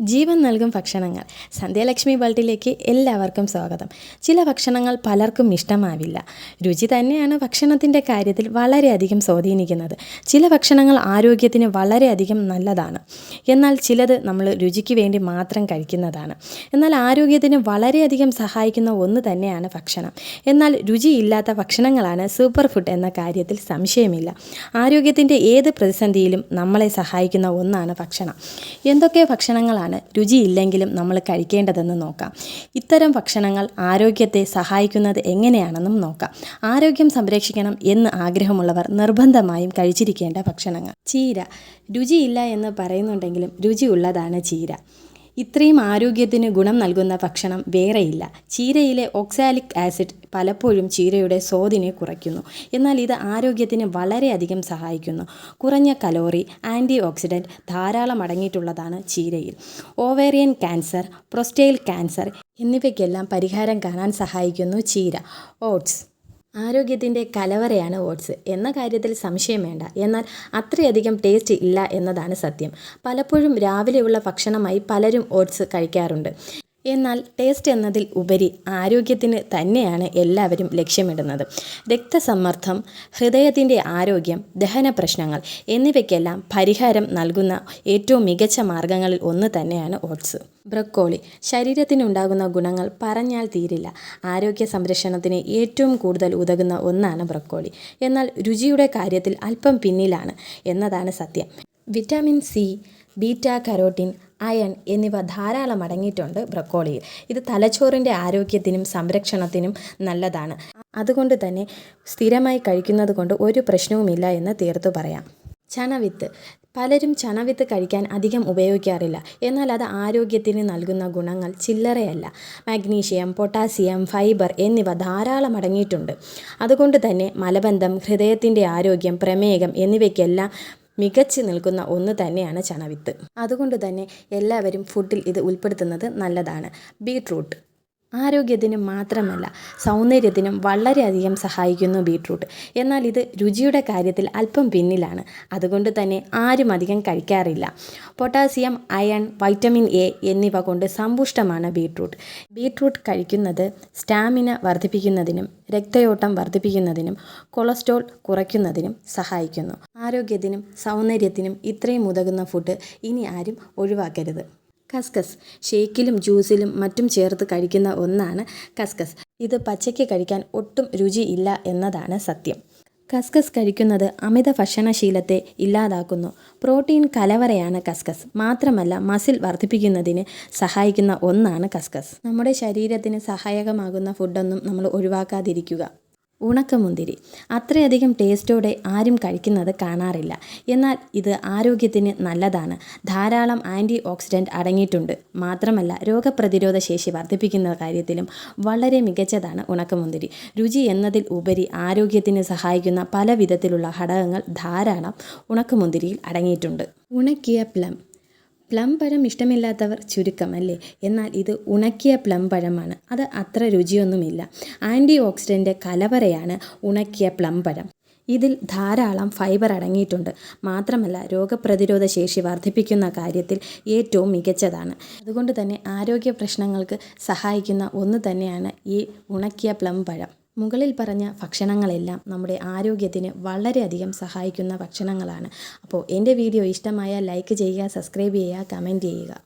ജീവൻ നൽകും ഭക്ഷണങ്ങൾ. സന്ധ്യാലക്ഷ്മി വേൾഡിലേക്ക് എല്ലാവർക്കും സ്വാഗതം. ചില ഭക്ഷണങ്ങൾ പലർക്കും ഇഷ്ടമാവില്ല. രുചി തന്നെയാണ് ഭക്ഷണത്തിന്റെ കാര്യത്തിൽ വളരെയധികം സ്വാധീനിക്കുന്നത്. ചില ഭക്ഷണങ്ങൾ ആരോഗ്യത്തിന് വളരെയധികം നല്ലതാണ്. എന്നാൽ ചിലത് നമ്മൾ രുചിക്ക് വേണ്ടി മാത്രം കഴിക്കുന്നതാണ്. എന്നാൽ ആരോഗ്യത്തിന് വളരെയധികം സഹായിക്കുന്ന ഒന്ന് തന്നെയാണ് ഭക്ഷണം. എന്നാൽ രുചിയില്ലാത്ത ഭക്ഷണങ്ങളാണ് സൂപ്പർ ഫുഡ് എന്ന കാര്യത്തിൽ സംശയമില്ല. ആരോഗ്യത്തിന്റെ ഏത് പ്രതിസന്ധിയിലും നമ്മളെ സഹായിക്കുന്ന ഒന്നാണ് ഭക്ഷണം. എന്തൊക്കെ ഭക്ഷണങ്ങളാണ് രുചിയില്ലെങ്കിലും നമ്മൾ കഴിക്കേണ്ടതെന്ന് നോക്കാം. ഇത്തരം ഭക്ഷണങ്ങൾ ആരോഗ്യത്തെ സഹായിക്കുന്നത് എങ്ങനെയാണെന്നും നോക്കാം. ആരോഗ്യം സംരക്ഷിക്കണം എന്ന് ആഗ്രഹമുള്ളവർ നിർബന്ധമായും കഴിച്ചിരിക്കേണ്ട ഭക്ഷണങ്ങൾ. ചീര. രുചിയില്ല എന്ന് പറയുന്നുണ്ടെങ്കിലും രുചിയുള്ളതാണ് ചീര. ഇത്രയും ആരോഗ്യത്തിന് ഗുണം നൽകുന്ന ഭക്ഷണം വേറെയില്ല. ചീരയിലെ ഓക്സാലിക് ആസിഡ് പലപ്പോഴും ചീരയുടെ സ്വാദിനെ കുറയ്ക്കുന്നു. എന്നാൽ ഇത് ആരോഗ്യത്തിന് വളരെയധികം സഹായിക്കുന്നു. കുറഞ്ഞ കലോറി ആന്റി ഓക്സിഡന്റ് ധാരാളം അടങ്ങിയിട്ടുള്ളതാണ് ചീരയിൽ. ഓവേറിയൻ ക്യാൻസർ പ്രൊസ്റ്റേൽ ക്യാൻസർ എന്നിവയ്ക്കെല്ലാം പരിഹാരം കാണാൻ സഹായിക്കുന്നു ചീര. ഓട്സ് ആരോഗ്യത്തിന്റെ കലവറയാണ് ഓട്സ്. എന്ന കാര്യത്തിൽ സംശയം വേണ്ട. എന്നാൽ അത്രയധികം ടേസ്റ്റ് ഇല്ല എന്നതാണ് സത്യം. പലപ്പോഴും രാവിലെയുള്ള ഭക്ഷണമായി പലരും ഓട്സ് കഴിക്കാറുണ്ട്. എന്നാൽ ടേസ്റ്റ് എന്നതിൽ ഉപരി ആരോഗ്യത്തിന് തന്നെയാണ് എല്ലാവരും ലക്ഷ്യമിടുന്നത്. രക്തസമ്മർദ്ദം ഹൃദയത്തിന്റെ ആരോഗ്യം ദഹന പ്രശ്നങ്ങൾ എന്നിവയ്ക്കെല്ലാം പരിഹാരം നൽകുന്ന ഏറ്റവും മികച്ച മാർഗങ്ങളിൽ ഒന്ന് തന്നെയാണ് ഓട്സ്. ബ്രക്കോളി ശരീരത്തിനുണ്ടാകുന്ന ഗുണങ്ങൾ പറഞ്ഞാൽ തീരില്ല. ആരോഗ്യ സംരക്ഷണത്തിന് ഏറ്റവും കൂടുതൽ ഉതകുന്ന ഒന്നാണ് ബ്രക്കോളി. എന്നാൽ രുചിയുടെ കാര്യത്തിൽ അല്പം പിന്നിലാണ് എന്നതാണ് സത്യം. Vitamin C beta carotene iron എന്നിവ ധാരാളം അടങ്ങിയിട്ടുണ്ട് ബ്രക്കോളിയിൽ. ഇത് തലച്ചോറിന്റെ ആരോഗ്യത്തിനും സംരക്ഷണത്തിനും നല്ലതാണ്. അതുകൊണ്ട് തന്നെ സ്ഥിരമായി കഴിക്കുന്നത് കൊണ്ട് ഒരു പ്രശ്നവുമില്ല എന്ന് തീർത്തു പറയാം. ചണവിത്ത് പലരും ചണവിത്ത് കഴിക്കാൻ അധികം ഉപയോഗിക്കാറില്ല. എന്നാൽ അത് ആരോഗ്യത്തിന് നൽകുന്ന ഗുണങ്ങൾ ചില്ലറയല്ല. മാഗ്നീഷ്യം പൊട്ടാസ്യം ഫൈബർ എന്നിവ ധാരാളം അടങ്ങിയിട്ടുണ്ട്. അതുകൊണ്ട് തന്നെ മലബന്ധം ഹൃദയത്തിന്റെ ആരോഗ്യം പ്രമേഹം എന്നിവയ്ക്കെല്ലാം മികച്ചു നിൽക്കുന്ന ഒന്ന് തന്നെയാണ് ചണവിത്ത്. അതുകൊണ്ട് തന്നെ എല്ലാവരും ഫുഡിൽ ഇത് ഉൾപ്പെടുത്തുന്നത് നല്ലതാണ്. ബീട്രൂട്ട് ആരോഗ്യത്തിനും മാത്രമല്ല സൗന്ദര്യത്തിനും വളരെയധികം സഹായിക്കുന്നു ബീട്രൂട്ട്. എന്നാൽ ഇത് രുചിയുടെ കാര്യത്തിൽ അല്പം പിന്നിലാണ്. അതുകൊണ്ട് തന്നെ ആരും അധികം കഴിക്കാറില്ല. പൊട്ടാസ്യം അയൺ വൈറ്റമിൻ എ എന്നിവ കൊണ്ട് സമ്പുഷ്ടമാണ് ബീട്രൂട്ട്. ബീട്രൂട്ട് കഴിക്കുന്നത് സ്റ്റാമിന വർദ്ധിപ്പിക്കുന്നതിനും രക്തയോട്ടം വർദ്ധിപ്പിക്കുന്നതിനും കൊളസ്ട്രോൾ കുറയ്ക്കുന്നതിനും സഹായിക്കുന്നു. ആരോഗ്യത്തിനും സൗന്ദര്യത്തിനും ഇത്രയും ഉതകുന്ന ഫുഡ് ഇനി ആരും ഒഴിവാക്കരുത്. കസ്കസ്. ഷേക്കിലും ജ്യൂസിലും മറ്റും ചേർത്ത് കഴിക്കുന്ന ഒന്നാണ് കസ്കസ്. ഇത് പച്ചയ്ക്ക് കഴിക്കാൻ ഒട്ടും രുചിയില്ല എന്നതാണ് സത്യം. കസ്കസ് കഴിക്കുന്നത് അമിത ഭക്ഷണശീലത്തെ ഇല്ലാതാക്കുന്നു. പ്രോട്ടീൻ കലവറയാണ് കസ്കസ്. മാത്രമല്ല മസിൽ വർദ്ധിപ്പിക്കുന്നതിന് സഹായിക്കുന്ന ഒന്നാണ് കസ്കസ്. നമ്മുടെ ശരീരത്തിന് സഹായകമാകുന്ന ഫുഡൊന്നും നമ്മൾ ഒഴിവാക്കാതിരിക്കുക. ഉണക്കമുന്തിരി. അത്രയധികം ടേസ്റ്റോടെ ആരും കഴിക്കുന്നത് കാണാറില്ല. എന്നാൽ ഇത് ആരോഗ്യത്തിന് നല്ലതാണ്. ധാരാളം ആന്റി ഓക്സിഡന്റ് അടങ്ങിയിട്ടുണ്ട്. മാത്രമല്ല രോഗപ്രതിരോധ ശേഷി വർദ്ധിപ്പിക്കുന്ന കാര്യത്തിലും വളരെ മികച്ചതാണ് ഉണക്കമുന്തിരി. രുചി എന്നതിൽ ഉപരി ആരോഗ്യത്തിന് സഹായിക്കുന്ന പല വിധത്തിലുള്ള ഘടകങ്ങൾ ധാരാളം ഉണക്കമുന്തിരിയിൽ അടങ്ങിയിട്ടുണ്ട്. ഉണക്കിയ പ്ലം. പ്ലം പഴം ഇഷ്ടമില്ലാത്തവർ ചുരുക്കമല്ലേ എന്നാൽ ഇത് ഉണക്കിയ പ്ലം പഴമാണ്. അത് അത്ര രുചിയൊന്നുമില്ല. ആന്റി ഓക്സിഡന്റ് കലവറയാണ് ഉണക്കിയ പ്ലം പഴം. ഇതിൽ ധാരാളം ഫൈബർ അടങ്ങിയിട്ടുണ്ട്. മാത്രമല്ല രോഗപ്രതിരോധ ശേഷി വർദ്ധിപ്പിക്കുന്ന കാര്യത്തിൽ ഏറ്റവും മികച്ചതാണ്. അതുകൊണ്ട് തന്നെ ആരോഗ്യ പ്രശ്നങ്ങൾക്ക് സഹായിക്കുന്ന ഒന്ന് തന്നെയാണ് ഈ ഉണക്കിയ പ്ലം പഴം. മുകളിൽ പറഞ്ഞ ഭക്ഷണങ്ങളെല്ലാം നമ്മുടെ ആരോഗ്യത്തിന് വളരെയധികം സഹായിക്കുന്ന ഭക്ഷണങ്ങളാണ്. അപ്പോൾ എന്റെ വീഡിയോ ഇഷ്ടമായാൽ ലൈക്ക് ചെയ്യുക സബ്സ്ക്രൈബ് ചെയ്യുക കമന്റ് ചെയ്യുക.